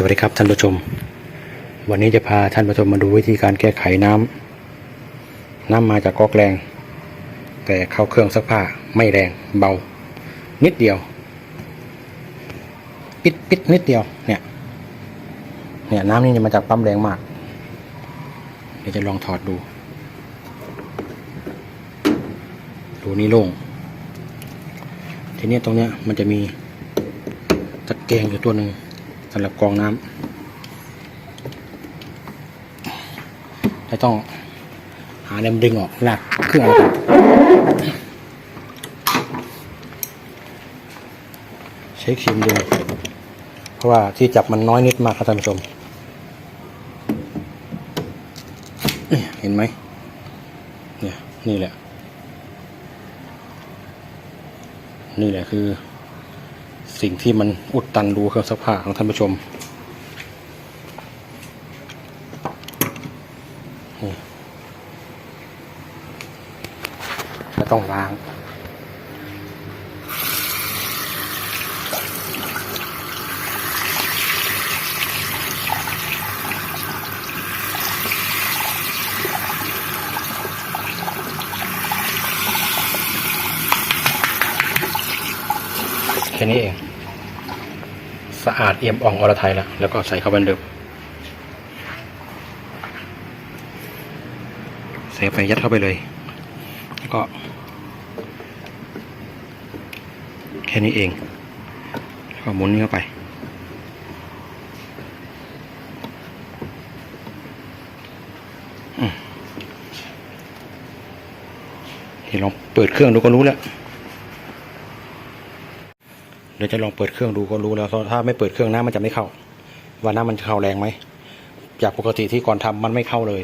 สวัสดีครับท่านผู้ชม วันนี้จะพาท่านผู้ชมมาดูวิธีการแก้ไขน้ำน้ำมาจากก๊อกแรง แต่เข้าเครื่องซักผ้าไม่แรงเบา นิดเดียว ปิดปิดนิดเดียวเนี่ยเนี่ยน้ำนี่จะมาจากปั๊มแรงมาก เดี๋ยวจะลองถอดดู ดูนี่โล่งทีนี้ตรงเนี้ยมันจะมีตะแกรงอยู่ตัวหนึ่งำหรับกรองน้ำจะต้องหาแรมดึงออกลากเครื่องออกใช้ครีมดึงเพราะว่าที่จับมันน้อยนิดมากครับท่านผู้ชม เห็นไหมเนี่ยนี่แหละ นี่แหละคือ สิ่งที่มันอุดตันรูเครื่องซักผ้าของท่านผู้ชมนี่ต้องล้างแค่นี้เอง สะอาดเอี่ยมอ่องอรไทยแล้วแล้วก็ใส่เข้าไปเดิมใส่ไปยัดเข้าไปเลย แล้วก็ แค่นี้เอง แล้วก็หมุนนี้เข้าไปอืมนี่ลองเปิดเครื่องดูก็รู้แล้ว เดี๋ยวจะลองเปิดเครื่องดูก็รู้แล้วถ้าไม่เปิดเครื่องน้ำมันจะไม่เข้า ว่าน้ำมันจะเข้าแรงไหมจากปกติที่ก่อนทำมันไม่เข้าเลย